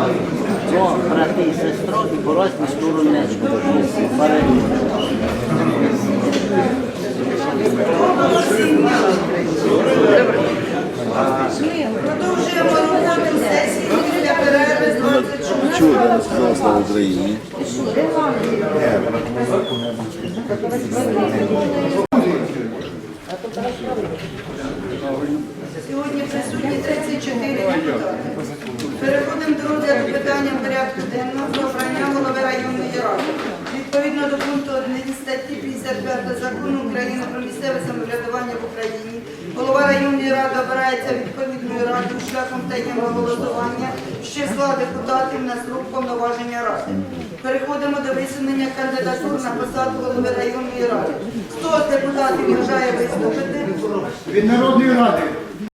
О, брати і сестро, і по розмі сторонечку. Продовжуємо 26 Чудо, не Україні. Сьогодні присутні 34 депутати. Розгляду питання порядку денного обрання голови районної ради. Відповідно до пункту 1 статті 55 закону України про місцеве самоврядування в Україні, голова районної ради обирається відповідною радою шляхом таємного голосування з числа депутатів на срок повноваження ради. Переходимо до висунення кандидатур на посаду голови районної ради. Хто з депутатів бажає виступити? Від Народної ради.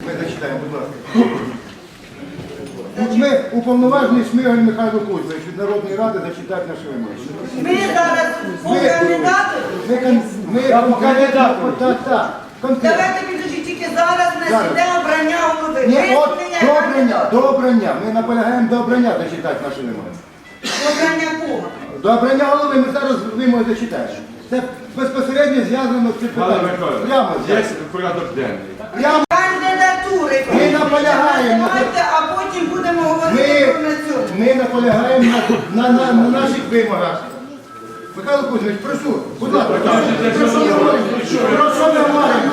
Ми зачитаємо, будь ласка. Ми уповноважений Шмигаль Михайло Кузьович від Народної ради зачитати наші вимоги. Ми зараз по кандидату. Ми, кон- ми конкретно, так, так, конкретно. Давайте підожіть, тільки зараз не Зараз. йде обрання голови. Ні, от Висунення до обрання, кандидата. обрання. Ми наполягаємо до обрання зачитати наші вимоги. Обрання кого? До обрання голови ми зараз вимоги зачитаємо. Це безпосередньо зв'язано з цим Пане питанням. Миколаївич, Прямо є порядок денний. Прямо наполягаємо на- Давайте, а потім будемо говорити Ми, про на цьому. ми наполягаємо на, на, на, на наших вимогах. Михайло Кузьмич, прошу, будь ласка, про що ми говоримо? Про що ми говоримо?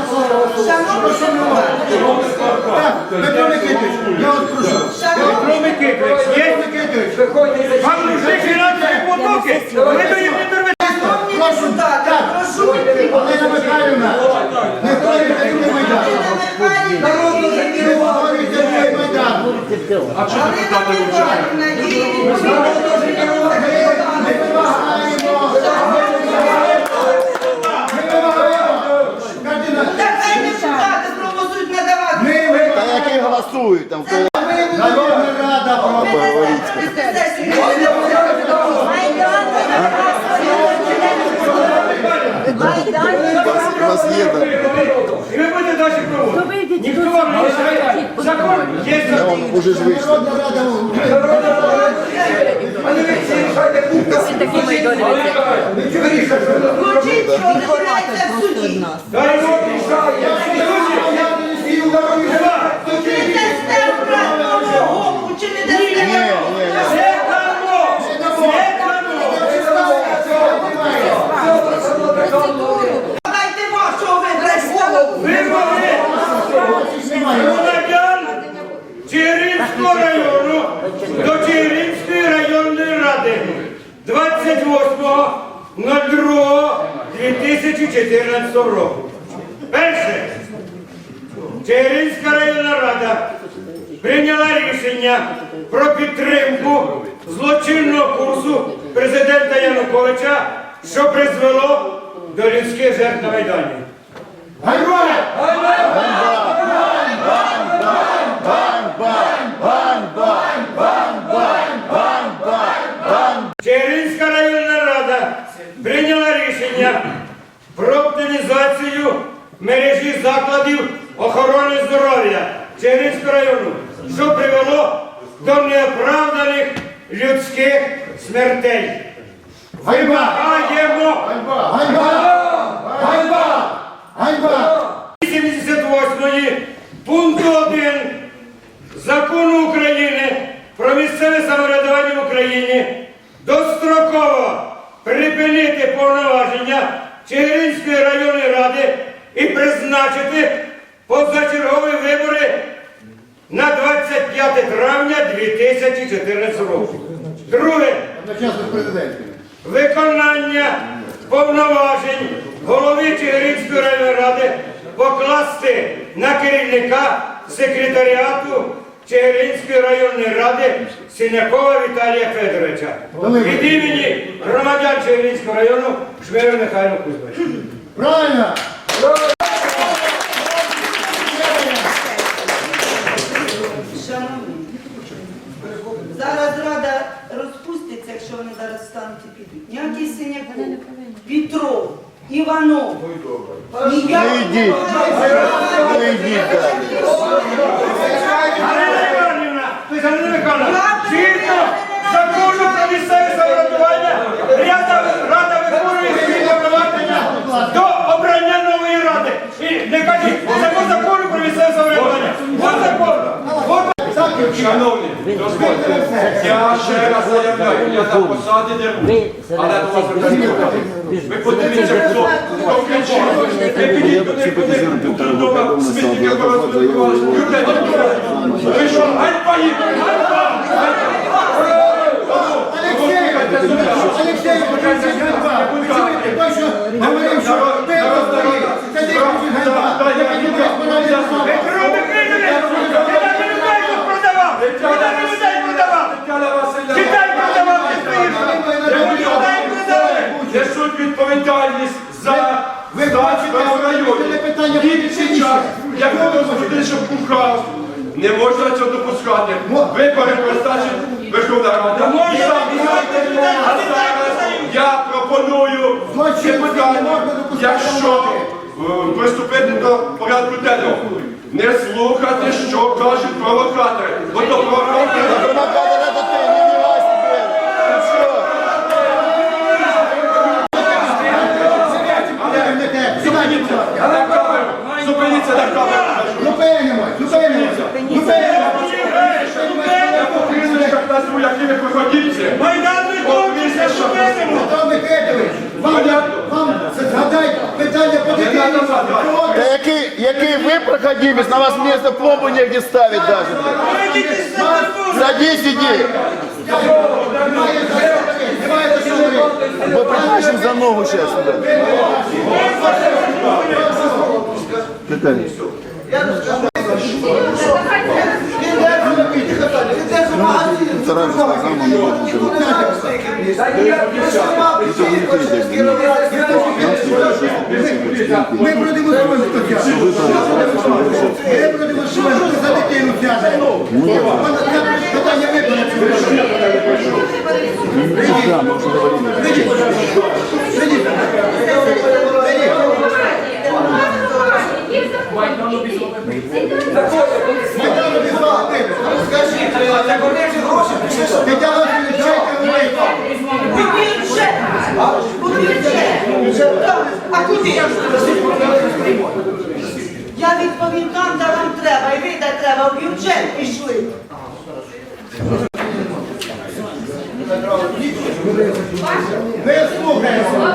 Шановні депутати, Так, Петро Микитович, я от прошу. шановні Петро Микитович, Вам нужны финансовые потоки, вы до них Та вимагаємо. які голосують там? Народна рада про У вас є будете дальше проводить. Никто вам не мешает. Закон Я закон. уже ж. Включіть, що починається в суді. Дай Бог. Чи не дасте обратного голову, чи не дасте Ні, ні, ні. Це кому? Це кому? Дайте вашого вибрати голову. Вимоги громадян Чигиринського району до Чигиринської районної ради 28.02.2014 року. Перше. Чигиринська районна рада прийняла рішення про підтримку злочинного курсу президента Януковича, що призвело до людських жертв на Майдані. Черинська районна рада прийняла рішення про оптимізацію мережі закладів охорони здоров'я Черинського району, що привело до неоправданих людських смертей. Вимагаємо Ганьба! Ганьба! Ганьба! 78 пункту 1 Закону України про місцеве Україні достроково припинити повноваження Чигиринської районної ради і призначити позачергові вибори на 25 травня 2014 року. Друге. Виконання повноважень голови Чигиринської районної ради покласти на керівника секретаріату Чигиринської районної ради Синякова Віталія Федоровича. Від імені громадян Чигиринського району Шмиря Михайло Кузьмич. Правильно! Шановні, зараз рада розпуститься, якщо вони зараз встануть і підуть. Ніякий Синяков, Петров, Іванов. Ніякий Галина Михайловна, згідно закону про місцеве самоврядування, рада виконує свої повноваження до обрання нової ради. І не кажіть, закон закону про місцеве самоврядування. Закон. Шановні, дозвольте, я ще раз заявляю, я на посаді не Ви, але до вас Сергій. Ви подивіться, хто хто кричить. Ви підіть туди, куди трудова смітники порозбудували. Людей не. Ви що, ганьба їм? Ганьба! Олексій, Олексій, чуєте? Той, що говорив, що пиво стоїть. Це ти ганьба. Я кажу, продавав! Продавав, продавав! Несуть відповідальність за Ви в районі. питання І буде як ви розумієте, що кухав, не можна цього допускати. Вибори призначить Верховна Рада. Зараз я пропоную допускати якщо е, приступити до порядку денного, не слухати, що кажуть провокатори. Бо то провокатори який, ви проходимец, на вас место пломбу негде ставить даже. Садись, иди. Мы притащим за ногу сейчас. Вторая же не будет ничего. Ми продемонструємо, хто сяде. Ми продемонструємо, хто за дитину це питання виконати. Прийдіть. Прийдіть. Тетяна Вікторівна, скажіть, Тетяна Вікторівна, А куди? Я відповім там, де вам треба, і ви бюджет пішли. ми слухаємо.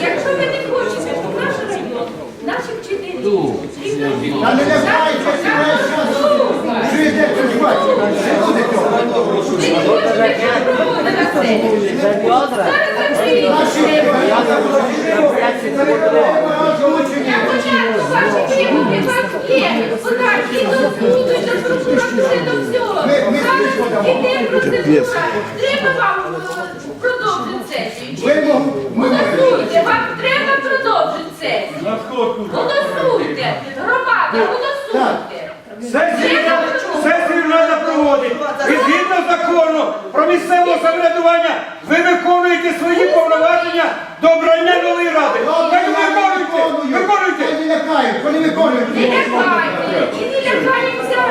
Якщо ви не хочете, щоб наш район, наші вчителі, рівновідні, А не лякайте, що ви жити, що бачите. Люди цього. ви не хочете, щоб проводили на це. Зараз закриємо. Я понятно, ваші вимоги вас є. Подальші до суду, до всього. Іде процедура. Треба вам е, продовжити сесію. Голосуйте, вам треба продовжити сесію. Голосуйте, громада, голосуйте. Сесію треба проводити. І згідно закону про місцеве самоврядування ви виконуєте свої повноваження до обрання нової ради. Так виконуйте, виконуйте. Вони лякають, вони виконують. Не лякайте, і не лякаємося,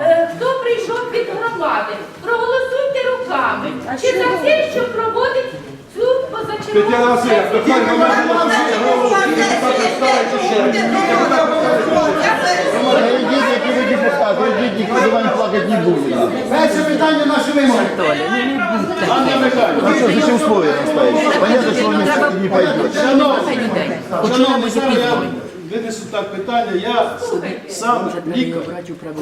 е, хто прийшов від громади. Проголосуйте руками. Чи за те, що проводить цю позачергову Тетяна Васильівна, до хай депутати, за вами плакать не буде. Перше питання наші вимоги. Анна Михайловна, ну что, зачем условия наставить? Понятно, что он не, не пойдет. Шановні, я винесу так питання. Я сам лікар.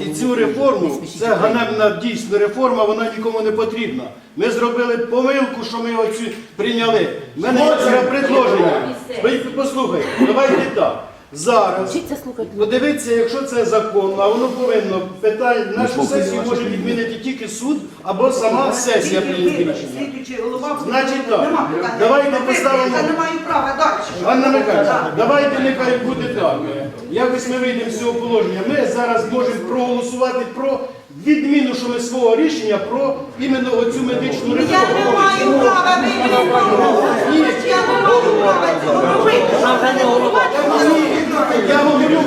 І цю реформу, це ганебна дійсно реформа, вона нікому не потрібна. Ми зробили помилку, що ми оцю прийняли. У мене є предложення. Ви послухайте, давайте так. Зараз подивіться, якщо це законно, а воно повинно питання, нашу сесію може відмінити тільки суд або сама сесія прийняти рішення. Слідуючий голова. Значить так, Нема питання. давайте Ви поставимо- Я не маю права далі. Анна Михайлівна, давайте нехай буде так. Якось ми вийдемо з цього положення. Ми зараз можемо проголосувати про відміну, що ми свого рішення про іменно оцю медичну Я не маю права вивести. Я не маю права цього робити. Я говорю,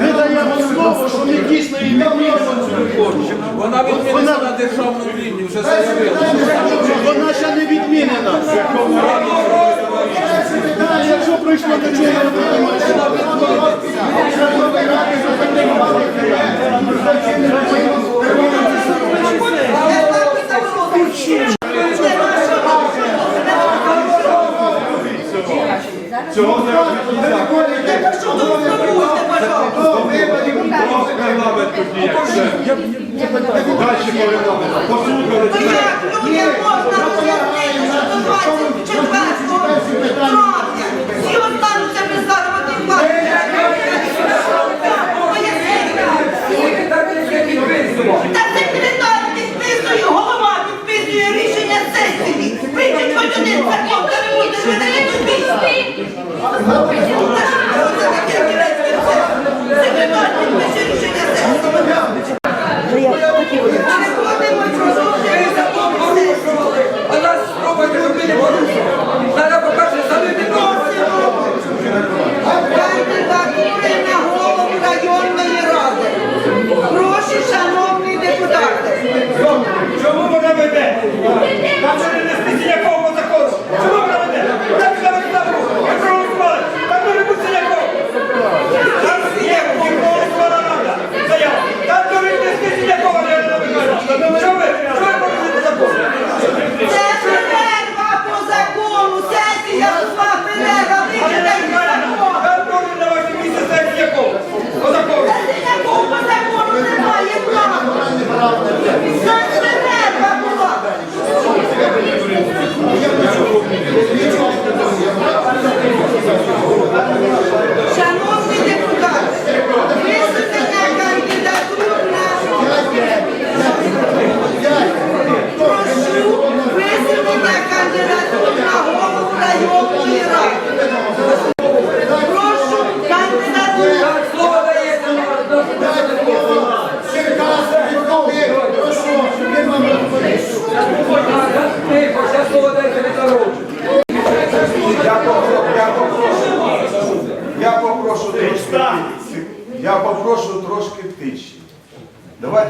ми даємо слово, що ми дійсно і не цю реформу. Вона відмінена на державному рівні, вже заявила. Вона ще не відмінена.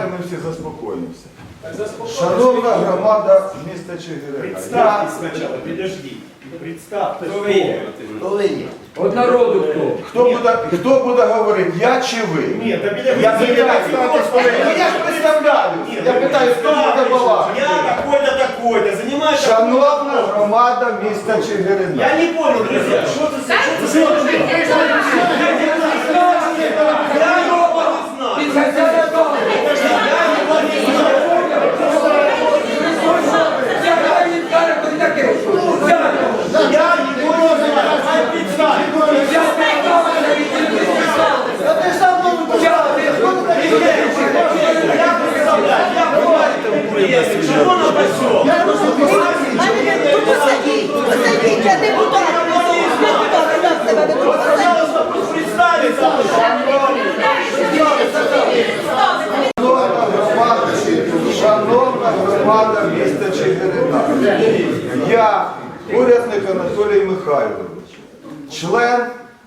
Давайте ми всі заспокоїмося. Шановна громада міста Чигирина, я Представьте сначала, подожди. Представьте. От народу хто? хто буде, хто буде говорити, я чи ви? Нет, да меня Я не ну, я ж представляю. Я ну, питаю, хто буде балакати? Я такой-то, такой-то, занимаюсь... Шановна громада міста Чигирина. Я не понял, друзья, що це. Что ты... Что ты...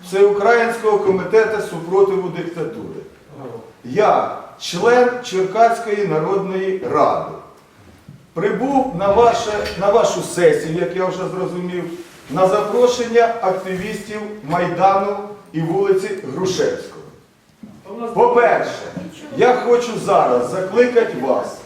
Всеукраїнського комітету супротиву диктатури. Я, член Черкаської народної ради, прибув на, ваше, на вашу сесію, як я вже зрозумів, на запрошення активістів Майдану і вулиці Грушевського. По-перше, я хочу зараз закликати вас